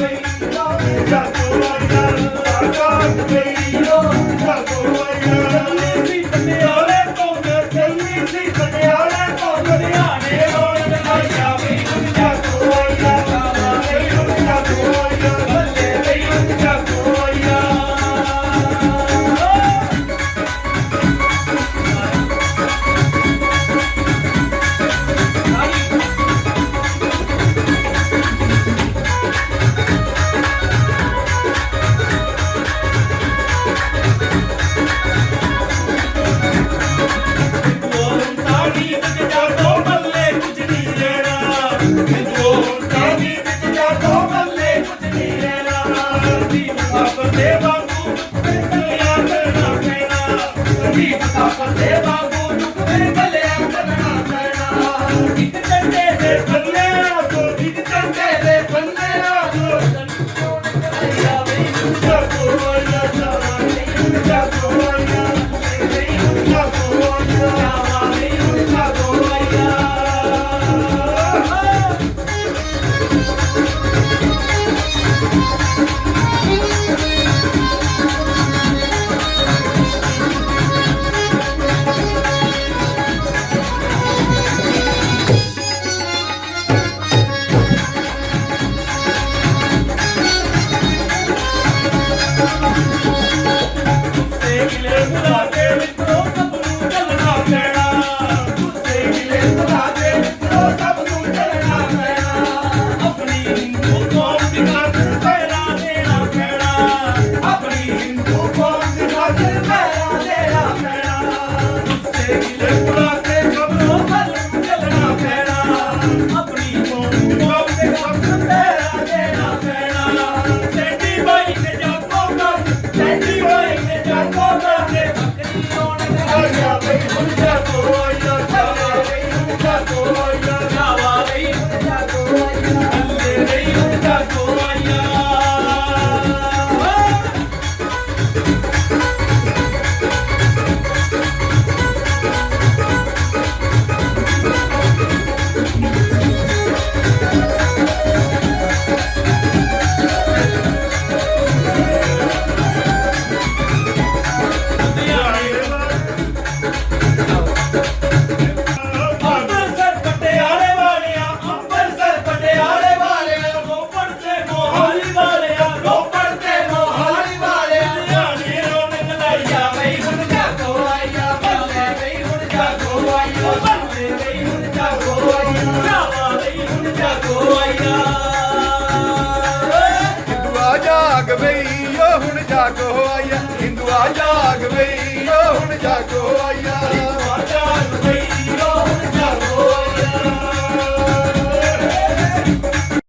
ਮੇਰੀ ਜਾਦੂ ਵਾਲੀ ਗੱਲ ਆਕਾਸ਼ ਮੇਰੀ 네. ਜਾਗ ਬਈ ਓ ਹੁਣ ਜਾਗ ਹੋਇਆ। ਹਿੰਦੂਆ ਜਾਗ ਬਈ ਓ ਹੁਣ ਜਾਗੋ ਹੋਇਆ।